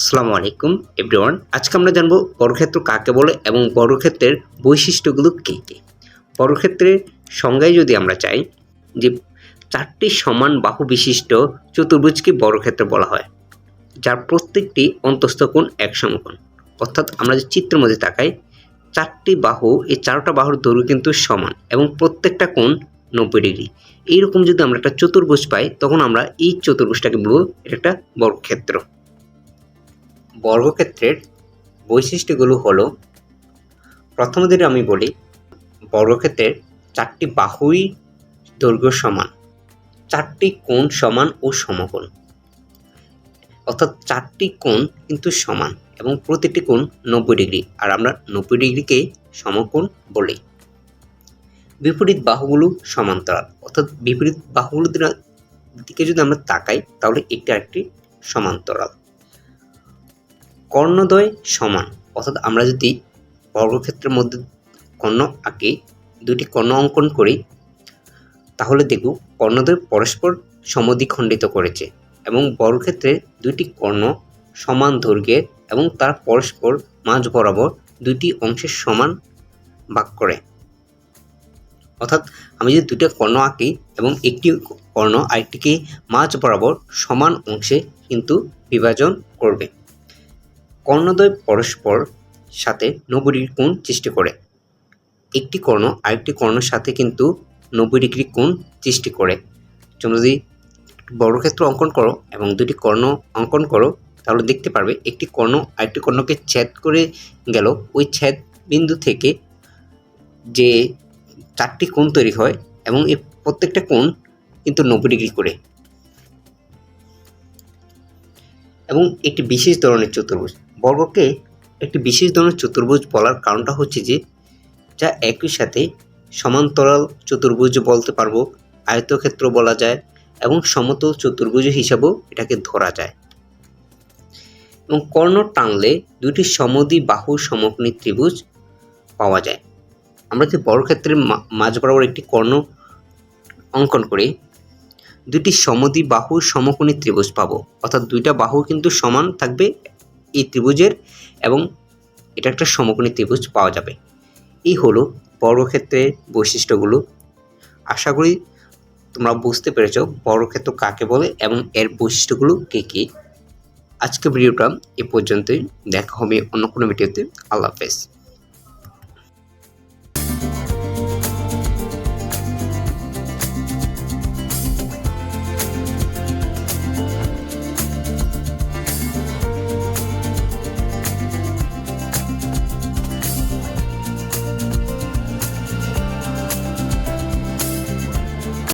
আসসালামু আলাইকুম, এভরিওয়ান। আজকে আমরা জানব বর্গক্ষেত্র কাকে বলে এবং বর্গক্ষেত্রের বৈশিষ্ট্যগুলো কী কী। বর্গক্ষেত্রের সংজ্ঞায় যদি আমরা চাই যে চারটি সমান বাহু বিশিষ্ট চতুর্ভুজকে বর্গক্ষেত্র বলা হয়, যার প্রত্যেকটি অন্তস্থ কোণ এক সমকোণ। অর্থাৎ আমরা যে চিত্রের মধ্যে তাকাই, চারটি বাহু, এই চারটা বাহুর দৈর্ঘ্য কিন্তু সমান এবং প্রত্যেকটা কোণ নব্বই ডিগ্রি। এইরকম যদি আমরা একটা চতুর্ভুজ পাই, তখন আমরা এই চতুর্ভুজটাকে বলব এটা একটা বর্গক্ষেত্র। বর্গক্ষেত্রের বৈশিষ্ট্যগুলো হলো, প্রথম দিকে আমি বলি, বর্গক্ষেত্রের চারটি বাহুই দৈর্ঘ্য সমান, চারটি কোণ সমান ও সমকোণ। অর্থাৎ চারটি কোণ কিন্তু সমান এবং প্রতিটি কোণ নব্বই ডিগ্রি, আর আমরা নব্বই ডিগ্রিকে সমকোণ বলি। বিপরীত বাহুগুলো সমান্তরাল, অর্থাৎ বিপরীত বাহুগুলো দিকে যদি আমরা তাকাই, তাহলে একটি আরেকটি সমান্তরাল। কর্ণদ্বয় সমান। অর্থাৎ আমরা যদি বর্গক্ষেত্রের মধ্যে কর্ণ আঁকি দুটি কর্ণ অঙ্কন করি, তাহলে দেখব কর্ণদ্বয় পরস্পর সমদ্বিখণ্ডিত করেছে এবং বর্গক্ষেত্রে দুটি কর্ণ সমান দৈর্ঘ্যের এবং তার পরস্পর মাঝ বরাবর দুইটি অংশের সমান ভাগ করে। অর্থাৎ আমি যদি দুটো কর্ণ আঁকি এবং একটি কর্ণ আরেকটিকে মাঝ বরাবর সমান অংশে কিন্তু বিভাজন করবে। কর্ণদ্বয় পরস্পর সাথে নব্বই কোণ সৃষ্টি করে। একটি কর্ণ আরেকটি কর্ণের সাথে কিন্তু নব্বই ডিগ্রি কোণ সৃষ্টি করে। তোমরা যদি বর্গক্ষেত্র অঙ্কন করো এবং দুটি কর্ণ অঙ্কন করো, তাহলে দেখতে পারবে একটি কর্ণ আরেকটি কর্ণকে ছেদ করে গেল। ওই ছেদ বিন্দু থেকে যে চারটি কোণ তৈরি হয় এবং এই প্রত্যেকটা কোণ কিন্তু নব্বই ডিগ্রি করে। এবং একটি বিশেষ ধরনের চতুর্ভুজ। বর্গকে একটি বিশেষ ধরনের চতুর্ভুজ বলার কারণটা হচ্ছে যে, যা একই সাথে সমান্তরাল চতুর্ভুজ বলতে পারব, আয়তক্ষেত্র বলা যায় এবং সমতল চতুর্ভুজ হিসাবেও এটাকে ধরা যায়। এবং কর্ণ টানলে দুটি সমদ্বি বাহু সমকোণী ত্রিভুজ পাওয়া যায়। আমরা যদি বর্গক্ষেত্রের মাঝ বরাবর একটি কর্ণ অঙ্কন করি দুটি সমদ্বি বাহু সমকোণী ত্রিভুজ পাবো। অর্থাৎ দুইটা বাহু কিন্তু সমান থাকবে এই ত্রিভুজের এবং এটা একটা সমকোণী ত্রিভুজ পাওয়া যাবে। এই হলো বর্গক্ষেত্রের বৈশিষ্ট্যগুলো। আশা করি তোমরা বুঝতে পেরেছ বর্গক্ষেত্র কাকে বলে এবং এর বৈশিষ্ট্যগুলো কী কী। আজকে ভিডিওটা এ পর্যন্তই। দেখা হবে অন্য কোনো ভিডিওতে। আল্লাহ হাফেজ।